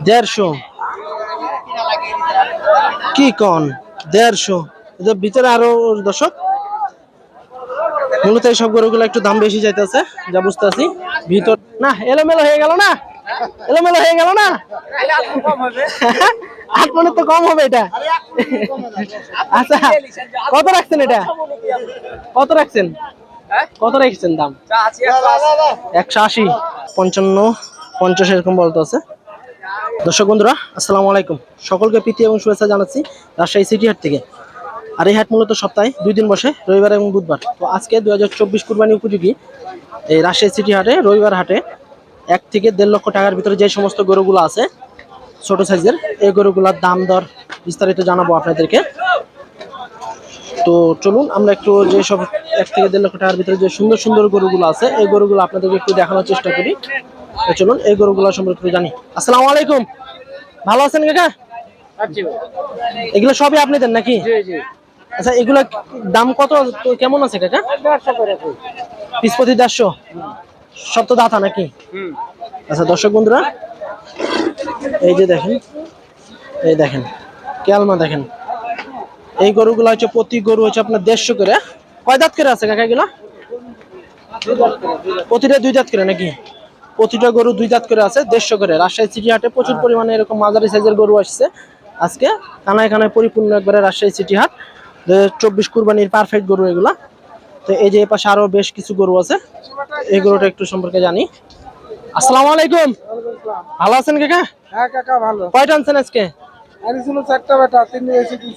দেড়শো। কি কন? দেড়শো। এদের ভিতরে আরও দর্শক? মূলত এইসব গরুগুলো একটু দাম বেশি যাইতেছে যা বুঝতেছি। ভিতর না এলোমেলো হয়ে গেল না? এলোমেলো হয়ে গেল না? আট মনে তো কম হবে এটা। আচ্ছা কত রাখছেন এটা? কত রাখছেন? কত রাখছেন দাম? একশো আশি পঞ্চান্ন পঞ্চাশ এরকম বলতে আছে। দর্শক বন্ধুরা, আসসালামু আলাইকুম। সকলকে প্রীতি এবং শুভেচ্ছা জানাচ্ছি রাজশাহী সিটি হাট থেকে। আর এই হাট মূলত সপ্তাহে দুই দিন বসে, রবিবার এবং বুধবার। তো আজকে দু হাজার চব্বিশ কুরবানি উপযোগী এই রাজশাহী সিটি হাটে, রবিবার হাটে এক থেকে দেড় লক্ষ টাকার ভিতরে যে সমস্ত গরুগুলো আছে, ছোট সাইজের, এই গরুগুলোর দাম দর বিস্তারিত জানাব আপনাদেরকে। তো চলুন, আমরা একটু যে সব এক থেকে দেড় লক্ষ টাকার ভিতরে যে সুন্দর সুন্দর গরুগুলো আছে, এই গরুগুলো আপনাদেরকে একটু দেখানোর চেষ্টা করি। চলুন এই গরুগুলো সম্পর্কে জানি। আসসালামু আলাইকুম। ভালো আছেন কাকা? এগুলো সবই আপনাদের নাকি? আচ্ছা এগুলো দাম কত? কেমন আছে কাকা? পিস প্রতি দেড়শো? সব তো দাতা নাকি? আচ্ছা দর্শক বন্ধুরা এই যে দেখেন এই দেখেন কেলমা দেখেন। এই গরুগুলো হচ্ছে প্রতি গরু হচ্ছে আপনার দেড়শো করে। কয় দাঁত করে আছে কাকা এগুলো? প্রতিটা দুই দাঁত করে নাকি? প্রতিটা গরু দুই জাত করে আছে দেড়শো করে। রাজশাহী সিটি হাটে প্রচুর পরিমাণে এরকম মাঝারি সাইজের গরু আসছে। আজকে কানায় কানায় পরিপূর্ণ একবারে রাজশাহী সিটি হাট। চব্বিশ কুরবানির পারফেক্ট গরু এগুলা। তো এই যে পাশে আরও বেশ কিছু গরু আছে এই গরুটা একটু সম্পর্কে জানি। আসসালামু আলাইকুম। ভালো আছেন কাকা? হ্যাঁ কাকা ভালো। কয়টা আনছেন আজকে? আর চারটা বেটা তিন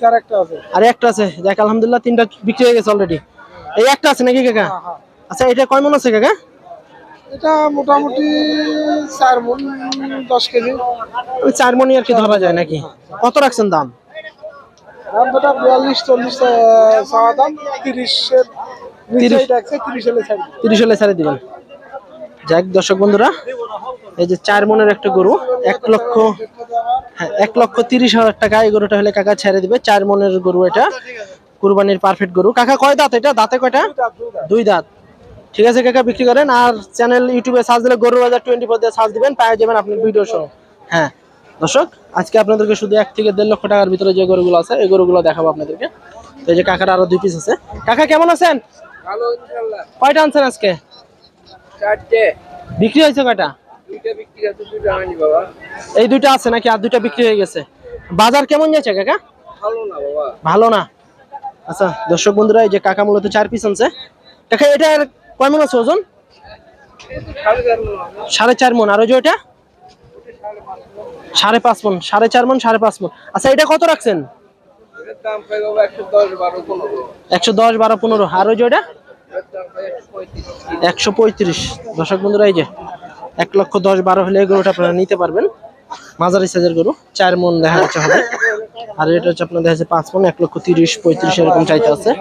চার একটা আছে। আর একটা আছে। দেখ আলহামদুলিল্লাহ তিনটা বিক্রি হয়ে গেছে অলরেডি এই একটা আছে নাকি কাকা? আচ্ছা এটা কয় মন আছে কাকা? এটা মোটামুটি চার মন দশ কেজি। ওই চার মনি আর কি ধরা যায় নাকি? কত রাখছেন দাম? দাম বেটা বিয়াল্লিশ চল্লিশ চাওয়া দাম। তিরিশের তিরিশ। হলে ছাড়ে দিবেন। যাক দর্শক বন্ধুরা এই যে চার মনের একটা গরু এক লক্ষ হ্যাঁ এক লক্ষ তিরিশ হাজার টাকা এই গরুটা হলে কাকা ছেড়ে দিবে। চার মনের গরু এটা কুরবানির পারফেক্ট গরু। কাকা কয় দাঁত এটা? দাঁতে কয়টা? দুই দাঁত। ঠিক আছে কাকা বিক্রি করেন আর চ্যানেল ইউটিউবে সার্চ দিলে গরু বাজার টোয়েন্টি ফোর দিয়ে সার্চ দিবেন পায়ে যাবেন আপনি ভিডিও সহ হ্যাঁ দর্শক আজকে আপনাদেরকে শুধু এক থেকে দেড় লক্ষ টাকার ভিতরে যে গরুগুলো আছে এই গরুগুলো দেখাবো আপনাদেরকে। তো এই যে কাকার আরও দুই পিস আছে। কাকা কেমন আছেন? কয়টা আনছেন আজকে? চারটে। বিক্রি হয়েছে কয়টা? এই দুইটা আছে নাকি আর দুইটা বিক্রি হয়ে গেছে? বাজার কেমন যাচ্ছে কাকা? ভালো না বাবা। ভালো না। আচ্ছা দর্শক বন্ধুরা এই যে কাকা মূলত চার পিস আনছে। কাকা এটা কয় মন আছে ওজন? সাড়ে চার মন। আর ওই যে ওটা সাড়ে পাঁচ মন। সাড়ে চার মন, সাড়ে পাঁচ মন। আচ্ছা এটা কত রাখছেন? একশো দশ বারো পনেরো। আর ওই যে ওটা একশো পঁয়ত্রিশ। দর্শক বন্ধুরা, এই যে এক লক্ষ দশ বারো হলে গরুটা আপনারা নিতে পারবেন। মাঝারি সাইজের গরু, চার মন দেখা যাচ্ছে হবে। আর এটা হচ্ছে আপনার দেখা যাচ্ছে পাঁচ মন, এক লক্ষ তিরিশ, পঁয়ত্রিশ এরকম চাইতে আছে।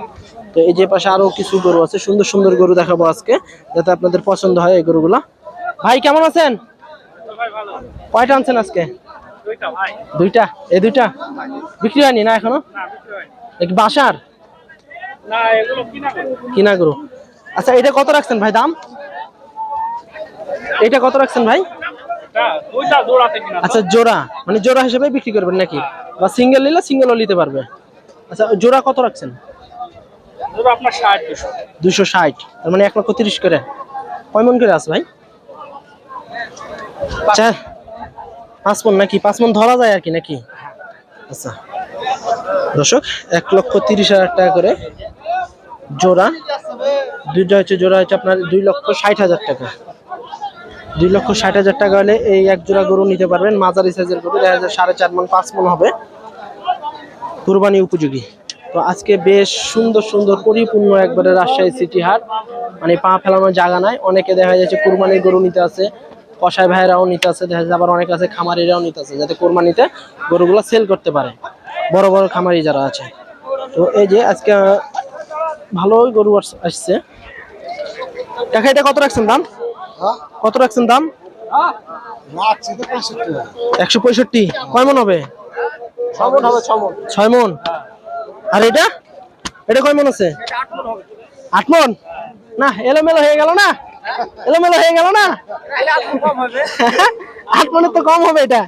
তো এই যে পাশে আরও কিছু গরু আছে, সুন্দর সুন্দর গরু দেখাবো আজকে, যাতে আপনাদের পছন্দ হয় এই গরুগুলা। ভাই, কেমন আছেন? কয়টা আনছেন আজকে? দুইটা। এই দুইটা? বিক্রি হয়নি না এখনও? বাসার? কিনা গরু। আচ্ছা এটা কত রাখছেন ভাই দাম? এটা কত রাখছেন ভাই? আচ্ছা জোড়া। মানে জোড়া হিসেবে বিক্রি করবেন নাকি? বা সিঙ্গেল নিলে সিঙ্গেলও নিতে পারবে। আচ্ছা জোড়া কত রাখছেন? আপনার ষাট দুশো। ষাট তার মানে এক লক্ষ তিরিশ করে। কয় মন করে আছে ভাই? চার? পাঁচ মন নাকি? পাঁচ মন ধরা যায় আর কি নাকি? আচ্ছা। দর্শক এক লক্ষ তিরিশ হাজার টাকা করে জোড়া। দুইটা হচ্ছে জোড়া হচ্ছে আপনার দুই লক্ষ ষাট হাজার টাকা। দুই লক্ষ ষাট হাজার টাকা হলে এই এক জোড়া গরু নিতে পারবেন। মাঝারি সাইজের গরু দেখা যায় সাড়ে চার মন পাঁচ মন হবে। কুরবানি উপযোগী। তো আজকে বেশ সুন্দর সুন্দর পরিপূর্ণ একবারে রাজশাহী সিটি হাট। মানে পা ফেলানোর জায়গা নাই। অনেকে দেখা যাচ্ছে কুরবানির গরু নিতে আছে কষাই ভাইরাও নিতে আছে দেখা যাচ্ছে আবার অনেক আছে খামারিরাও নিতে আছে যাতে কোরবানিতে গরুগুলো সেল করতে পারে। বড় বড় খামারি যারা আছে। তো এই যে আজকে ভালোই গরু আস- আসছে। কাকা এটা কত রাখছেন দাম? কত রাখছেন দাম? পঁয়ষট্টি। একশো পঁয়ষট্টি। কয় মন হবে? ছয় মন আর এটা? এটা কয় মন আছে? আট মন? না, এলোমেলো হয়ে গেল না? এলোমেলো হয়ে গেল না? আট মনের তো কম হবে এটা।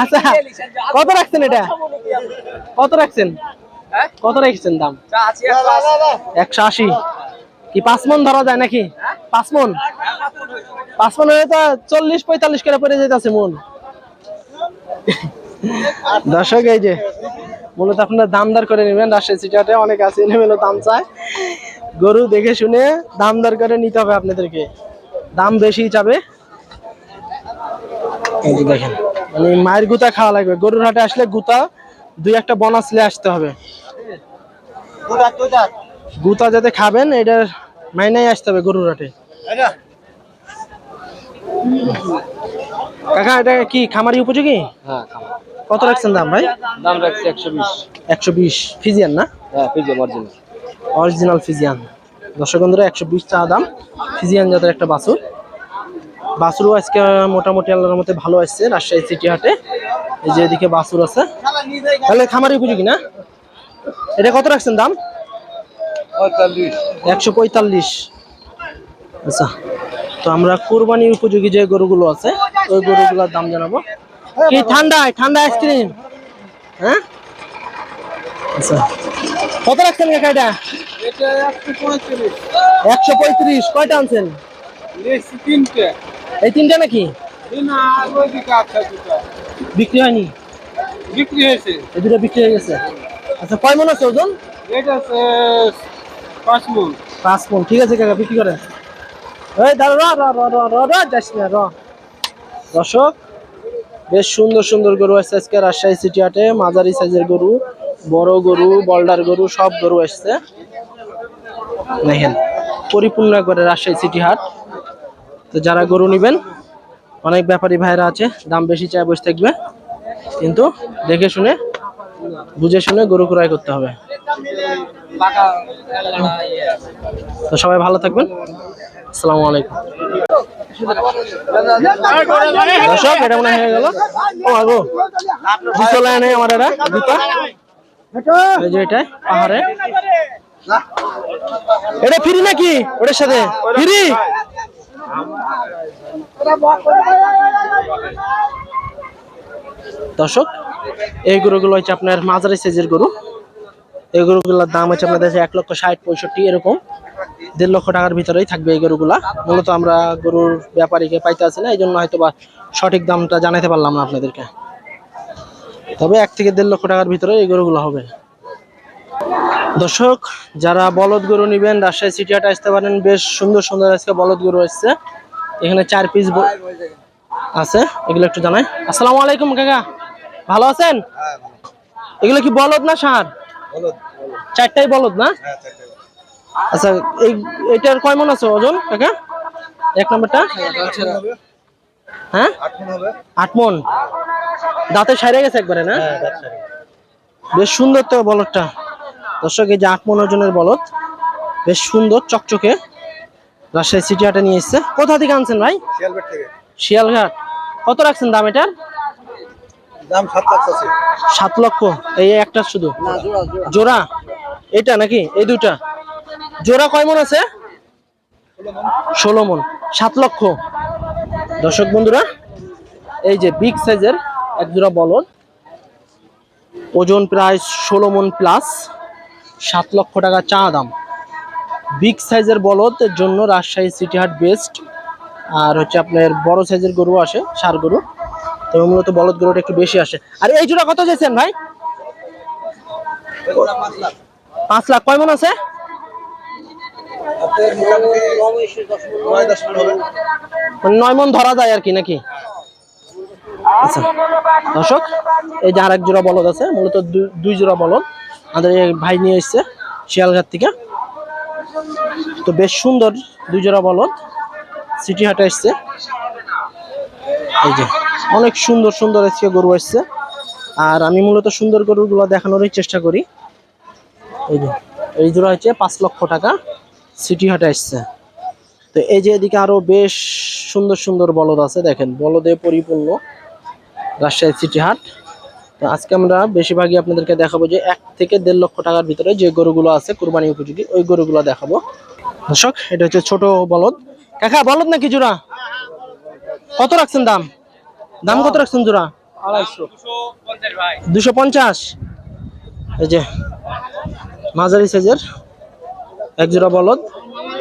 আচ্ছা কত রাখছেন এটা? কত রাখছেন? কত রেখেছেন দাম? একশো আশি। কি পাঁচ মন ধরা যায় নাকি? পাঁচ মন? পাঁচ মন হলে তো চল্লিশ পঁয়তাল্লিশ করে পড়ে যেতেছে মন। দর্শক, এই যে মূলত আপনারা দাম দর করে নেবেন। রাজশাহী সিটিহাটে অনেক আছে এলোমেলো দাম চায়। গরু দেখে শুনে দাম দর করে নিতে হবে আপনাদেরকে। দাম বেশি যাবে এই যে দেখেন। মানে মায়ের গুতা খাওয়া লাগবে। গরুর হাটে আসলে গুতা দুই একটা বোনাস নিয়ে আসতে হবে। গুতা যাতে খাবেন এটার মাইনাই আসতে হবে গরুর হাটে। কাকা এটা কি খামারি উপযোগী? হ্যাঁ কত রাখছেন দাম ভাই? দাম রাখছি একশো বিশ। একশো বিশ। ফিজিয়ান না? হ্যাঁ পিজে অরিজিনাল অরিজিনাল ফিজিয়ান। দর্শক বন্ধুরা একশো বিশ চা দাম। ফিজিয়ান জাতের একটা বাছুর। বাছুরও আজকে মোটামুটি আল্লাহর মধ্যে ভালো আসছে রাজশাহী সিটি হাটে। এই যে এদিকে বাছুর আছে। তাহলে খামারি উপযোগী না? এটা কত রাখছেন দাম? একশো পঁয়তাল্লিশ। আচ্ছা। তো আমরা কোরবানির উপযোগী যে গরুগুলো আছে ওই গরুগুলোর দাম জানাব। কি ঠান্ডায়? ঠান্ডা আইসক্রিম? হ্যাঁ? আচ্ছা। কত রাখছেন কাকা এটা এটা একশো পঁয়ত্রিশ। কয়টা আনছেন? তিনটে এই তিনটা নাকি? বিক্রি হয়নি? বিক্রি হয়েছে এই দুটো বিক্রি হয়ে গেছে। আচ্ছা কয় মন আছে ওজন? এটা আছে পাঁচ মন। পাঁচ মন। ঠিক আছে কাকা বিক্রি করেন। এই, দাঁড়া র র র র র যাস না র দর্শক, বেশ সুন্দর সুন্দর গরু আসছে আজকে রাজশাহী সিটি হাটে। মাঝারি সাইজের গরু, বড় গরু বল্ডার গরু, সব গরু আসছে। দেখেন, পরিপূর্ণ করে রাজশাহী সিটি হাট। তো যারা গরু নেবেন, অনেক ব্যাপারী ভাইরা আছে, দাম বেশি চায় বসে থাকবে। কিন্তু দেখে শুনে, বুঝে শুনে গরু ক্রয় করতে হবে। তো সবাই ভালো থাকবেন। আসসালামু আলাইকুম। দর্শক, এটা মনে হয়ে গেল। ও, আগো। আমার জুতা এই যে এটা, পাহাড়ে। এটা নাকি ওটার সাথে? দর্শক, এই গরুগুলো হচ্ছে আপনার মাঝারি সাইজের গরু। এই গরুগুলোর দাম হচ্ছে আপনাদের এক লক্ষ ষাট পঁয়ষট্টি, এরকম। দেড় লক্ষ টাকার ভিতরেই থাকবে এই গরুগুলা। মূলত আমরা গরুর ব্যাপারীকে পাইতে আছি না এই জন্য হয়তো বা সঠিক দামটা জানাতে পারলাম না আপনাদেরকে। তবে এক থেকে দেড় লক্ষ টাকার ভিতরে এই গরুগুলো হবে। দর্শক যারা বলদ গরু নেবেন রাজশাহী সিটি হাটে আসতে পারেন বেশ সুন্দর সুন্দর আজকে বলদ গরু আসছে এখানে চার পিস আছে এগুলো একটু জানাই। আসসালামু আলাইকুম কাকা। ভালো আছেন? এগুলো কি বলদ না সার? চারটাই বলদ না? আচ্ছা এই এটার কয় মন আছে ওজন কাকা? এক নম্বরটা? হ্যাঁ? আট মন। দাঁতে সাইরে গেছে একবারে না? বেশ সুন্দর তো বলদটা। দর্শক এই যে আট মন ওজনের বলদ বেশ সুন্দর চকচকে। রাজশাহী সিটি হাটে নিয়ে এসছে। কোথা থেকে আনছেন ভাই? শিয়ালঘাট কত রাখছেন দাম এটার? দাম সাত লাখ সাত লক্ষ। এই একটা শুধু? জোড়া এটা নাকি? এই দুটা জোড়া কয় মন আছে? ষোলো মন। সাত লক্ষ। দর্শক বন্ধুরা, এই যে বিগ সাইজের এক জোড়া বলদ। ওজন প্রায় ষোলো মন প্লাস সাত লক্ষ টাকা চা দাম। বিগ সাইজের বলদের জন্য রাজশাহী সিটি হাট বেস্ট আর হচ্ছে আপনার বড় সাইজের গরু আসে, সার গরু। তবে মূলত বলদ গরুটা একটু বেশি আসে। আর এই জোড়া কত চাইছেন ভাই? পাঁচ লাখ। কয় মন আছে? নয় মন ধরা যায় আর কি নাকি? আচ্ছা দর্শক, এই যে আর এক জোড়া বলদ আছে, মূলত দুই- জোড়া বলদ। আমাদের ভাই নিয়ে এসছে শিয়ালঘাট থেকে। তো বেশ সুন্দর দুই জোড়া বলদ। সিটি হাটে এসছে। এই যে, অনেক সুন্দর সুন্দর আজকে গরু আসছে। আর আমি মূলত সুন্দর গরুগুলো দেখানোরই চেষ্টা করি। এই যে, এই জোড়া হচ্ছে পাঁচ লক্ষ টাকা। সিটি হাটে আসছে। তো এই যে এদিকে আরও বেশ সুন্দর সুন্দর বলদ আছে, দেখেন, বলদে পরিপূর্ণ রাজশাহী সিটি হাট। তো আজকে আমরা বেশিরভাগই আপনাদেরকে দেখাবো যে এক থেকে দেড় লক্ষ টাকার ভিতরে যে গরুগুলো আছে, কুরবানি উপযোগী, ওই গরুগুলো দেখাবো। দর্শক, এটা হচ্ছে ছোট বলদ। কাকা, বলদ নাকি জোড়া? কত রাখছেন দাম? দাম কত রাখছেন জোড়া? দুশো পঞ্চাশ। এই যে, মাঝারি সাইজের এক জোড়া বলদ।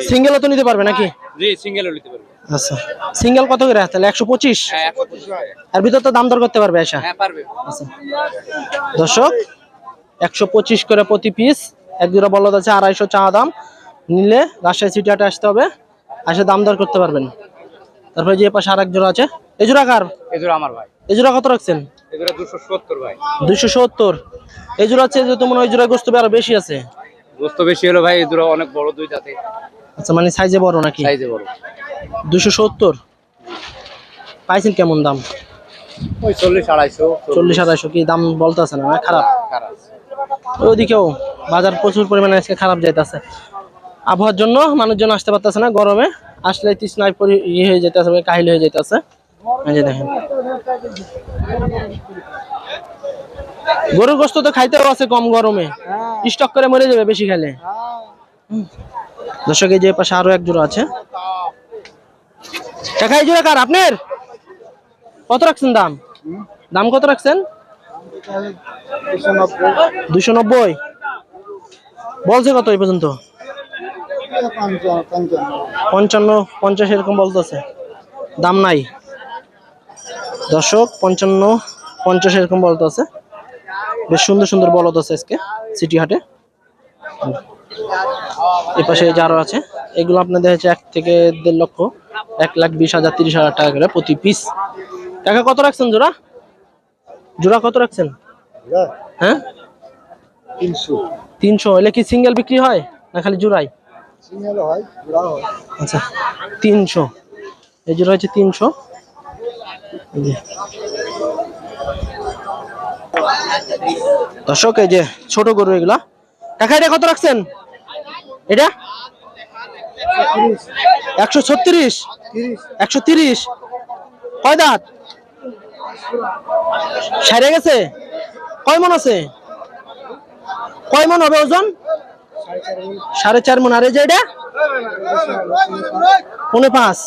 সিঙ্গেলও তো নিতে পারবে নাকি? জি সিঙ্গেলও নিতে পারবে। আচ্ছা। সিঙ্গেল কত করে তাহলে? একশো পঁচিশ? হ্যাঁ আর ভিতর তো দাম দর করতে পারবে আশা হ্যাঁ আচ্ছা। দর্শক একশো পঁচিশ করে প্রতি পিস এক জোড়া বলদ আছে আড়াইশো চা দাম। নিলে রাজশাহী সিটি হাটে আসতে হবে। আসে দাম দর করতে পারবেন। তারপরে যে পাশে আর এক জোড়া আছে। এই জোড়া কার? এজোড়া আমার ভাই। এই জোড়া কত রাখছেন? এজোড়া দুশো সত্তর ভাই। দুইশো সত্তর। এই জোড়া আছে যে তোমার ওই জোড়া গোস্ত আরও বেশি আছে। গোস্ত বেশি হলো ভাই এজোড়া অনেক বড় দুই জাতে আচ্ছা মানে সাইজে বড় নাকি? সাইজে বড়। দুশো সত্তর? পাইছেন কেমন দাম? ওই চল্লিশ আড়াইশো চল্লিশ। আড়াইশো কি দাম বলতেছে না? খারাপ। খারাপ। ওইদিকেও বাজার প্রচুর পরিমাণে আজকে খারাপ যাইতেছে। আবহাওয়ার জন্য মানুষজন আসতে পারতেছে না গরমে। আসলে তৃষ্ণায় পরি ইয়ে হয়ে যেতেছে কাহিল হয়ে যেতেছে দেখেন। গরুর গোস্ত তো খাইতেও আছে কম গরমে। স্টক করে মরে যাবে বেশি খেলে। হুম। দর্শক এই যে পাশে আরও এক জোড়া আছে। টাকা এই জোড়া কার? আপনার? কত রাখছেন দাম? দাম কত রাখছেন? দুশো নব্বই। বলছে কত এই পর্যন্ত? পঞ্চান্ন পঞ্চাশ এরকম বলতেছে। দাম নাই। দর্শক পঞ্চান্ন পঞ্চাশ এরকম বলতেছে। বেশ সুন্দর সুন্দর বলদ আছে আজকে সিটি হাটে। এই পাশে এই যে আরও আছে এগুলো আপনাদের হচ্ছে এক থেকে দেড় লক্ষ এক লাখ বিশ হাজার তিরিশ হাজার টাকা করে প্রতি পিস টাকা কত রাখছেন জোড়া? জোড়া কত রাখছেন? হ্যাঁ? তিনশো। তিনশো এলে কি সিঙ্গেল বিক্রি হয় না খালি জোড়াই? সিঙ্গেল হয় জোড়া হয়। আচ্ছা তিনশো। এই জোড়া হচ্ছে তিনশো। দর্শক, এই যে ছোট গরু এগুলা। কাকা, এটা কত রাখছেন? এটা? একশো ছত্রিশ? একশো তিরিশ? কয় দাঁত? সারে গেছে? কয় মন আছে? কয় মন হবে ওজন? সাড়ে চার মন। আর এই যে এটা? পৌনে পাঁচ।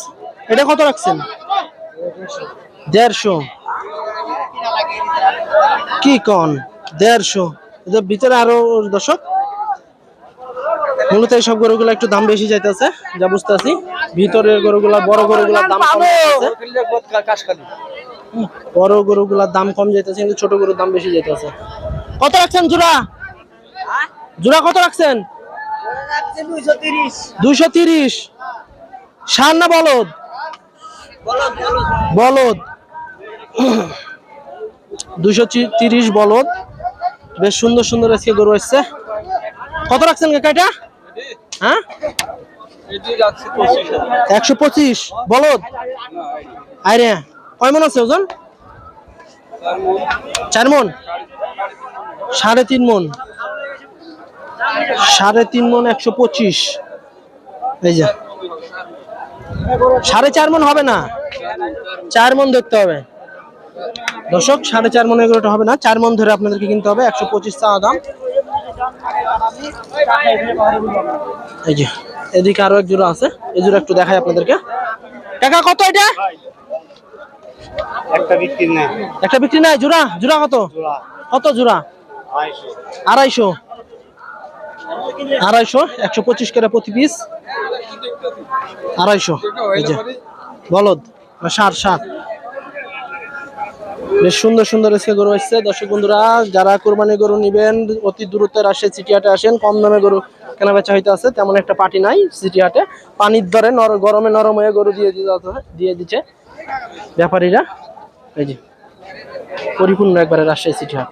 এটা কত রাখছেন? দেড়শো। কি কন? দেড়শো। ভিতরে আরও দর্শক। মূলত এইসব গরুগুলো একটু দাম বেশি যাইতেছে, যা বুঝতেছি। ভিতরের গরুগুলা, বড় গরুগুলার দাম কম বড় গরুগুলার দাম কম যাইতেছে, কিন্তু ছোট গরুর দাম বেশি যাইতেছে। কত রাখছেন জোড়া? জোড়া কত রাখছেন? দুইশো তিরিশ। সার না বলদ? বলদ। দুইশো তিরিশ বলদ। বেশ সুন্দর সুন্দর আজকে গরু এসছে কত রাখছেন কাকা এটা? হ্যাঁ? একশো পঁচিশ। বলদ? আরে কয় মন আছে ওজন? চার মন? সাড়ে তিন মন। সাড়ে তিন মন একশো পঁচিশ। এই যে। সাড়ে চার মন হবে না? চার মন ধরতে হবে। দর্শক সাড়ে চার মন এগুলোটা হবে না চার মন ধরে আপনাদেরকে কিনতে হবে একশো পঁচিশ চাওয়া দাম। এই যে এদিকে আরও এক জোড়া আছে এই জোড়া একটু দেখাই আপনাদেরকে। টাকা কত এটা? একটা বিক্রি নেই। একটা বিক্রি নাই জোড়া? জোড়া কত? কত জোড়া? আড়াইশো। আড়াইশো। আড়াইশো একশো পঁচিশ করে প্রতি পিস আড়াইশো। এই যে বলদ সার সার। বেশ সুন্দর সুন্দর আজকে গরু আসছে। দর্শক বন্ধুরা, যারা কোরবানি গরু নিবেন, অতি দূরত্বের আসে সিটি হাটে আসেন। কম দামে গরু কেনা বেচা হইতে আছে, তেমন একটা পাটি নাই সিটি হাটে। পানির দরে গরমে নরম হয়ে গরু দিয়ে দিতে দিয়ে দিচ্ছে। ব্যাপারীরা, এই যে, পরিপূর্ণ একবারে রাজশাহী সিটি হাট।